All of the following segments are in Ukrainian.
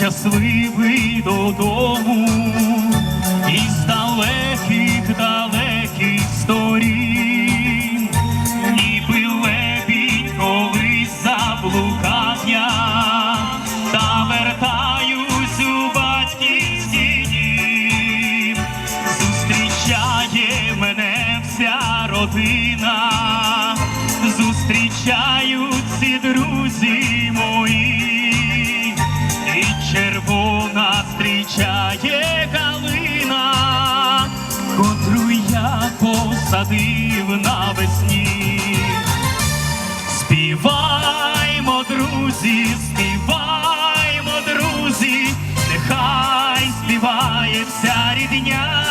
щасливий додому, із далеких, далеких сторін, ніби лебідь колись заблукав я, та вертаюсь у батьківський дім, зустрічає мене вся родина, зустрічають друзі мої, посадив навесні. Співаймо, друзі, співаймо, друзі, нехай співає вся рідня.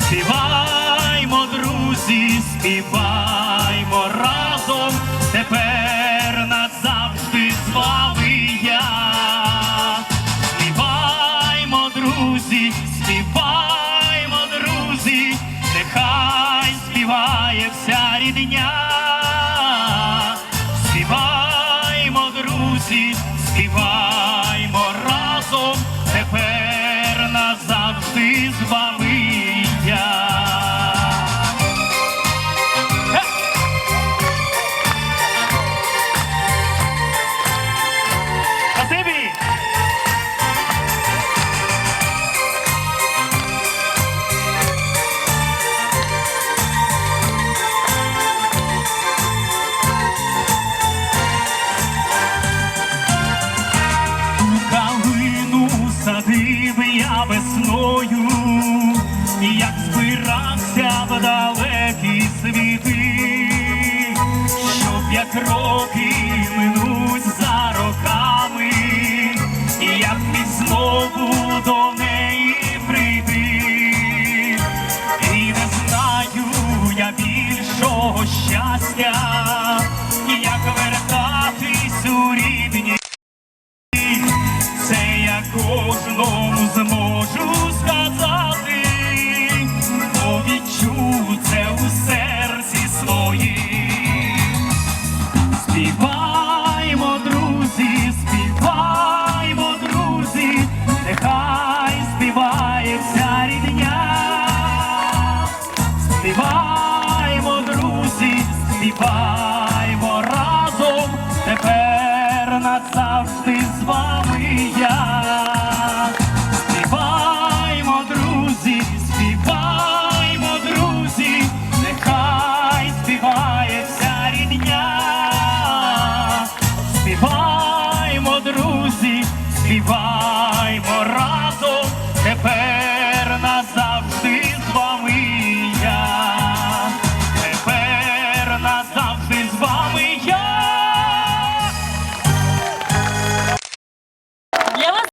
Співаймо, друзі, співаймо рідня. Співаймо, друзі, співаймо разом, тепер назавжди з вами світи, щоб як роки минуть за роками, і як міг знову до неї прийти, і не знаю я більшого щастя, як вертатись у рідні. Це я назавжди з вами я. Співаймо, друзі, співаймо, друзі, нехай співає вся рідня. Співаймо, друзі, співаймо.